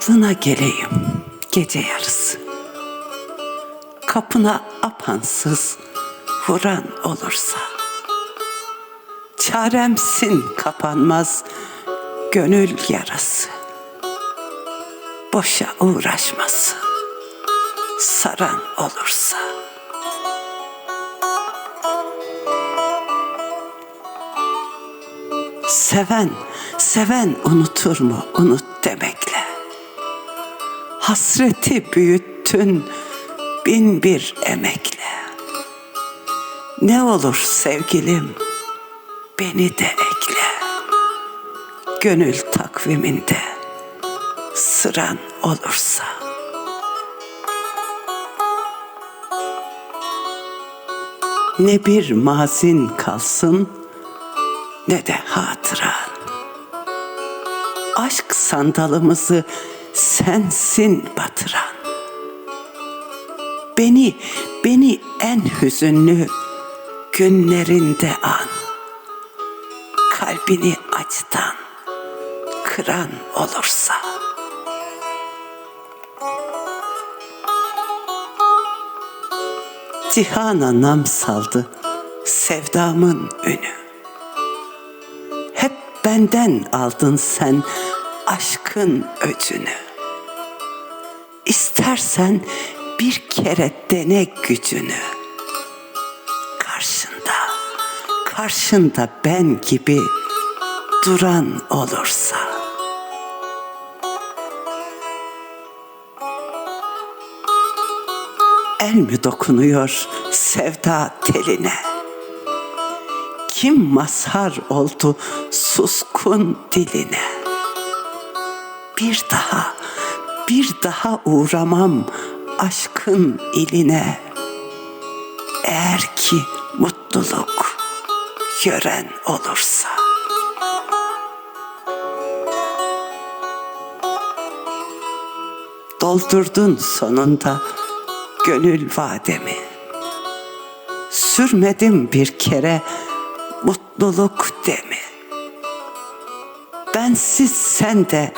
Aklına geleyim gece yarısı. Kapına apansız vuran olursa. Çaremsin kapanmaz gönül yarası. Boşa uğraşmasın saran olursa. Seven, seven unutur mu unut. Hasreti büyüttün bin bir emekle. Ne olur sevgilim beni de ekle. Gönül takviminde sıran olursa. Ne bir mazin kalsın ne de hatıran. Aşk sandalımızı sensin batıran. Beni, beni en hüzünlü günlerinde an. Kalbini acıtan, kıran olursa. Cihana nam saldı sevdamın ünü. Hep benden aldın sen aşkın öcünü. İstersen bir kere dene gücünü. Karşında, karşında ben gibi duran olursa. El mi dokunuyor sevda teline? Kim mazhar oldu suskun diline? Bir daha, bir daha uğramam aşkın iline. Eğer ki mutluluk gören olursa. Doldurdun sonunda gönül vademi. Sürmedim bir kere mutluluk demi. Bensiz sen de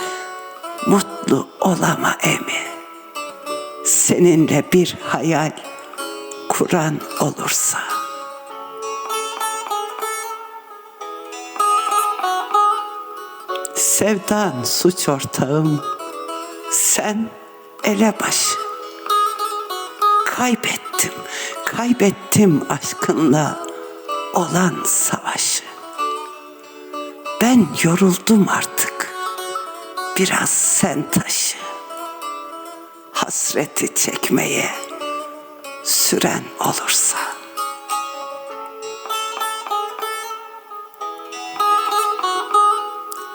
mutlu olama emi. Seninle bir hayal kuran olursa. Sevdan suç ortağım, sen elebaşı. Kaybettim, kaybettim aşkınla olan savaşı. Ben yoruldum artık. Biraz sen taşı. Hasreti çekmeye süren olursa.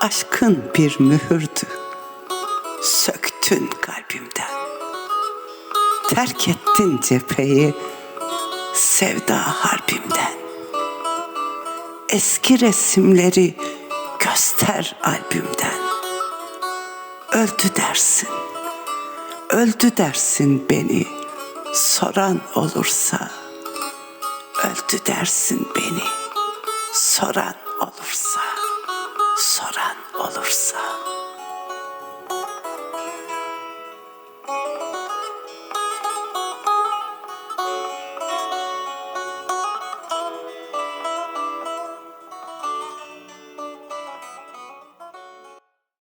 Aşkın bir mühürdü. Söktün kalbimden. Terk ettin cepheyi sevda harbimden. Eski resimleri göster albümden. Öldü dersin, öldü dersin beni soran olursa. Öldü dersin beni soran olursa, soran olursa.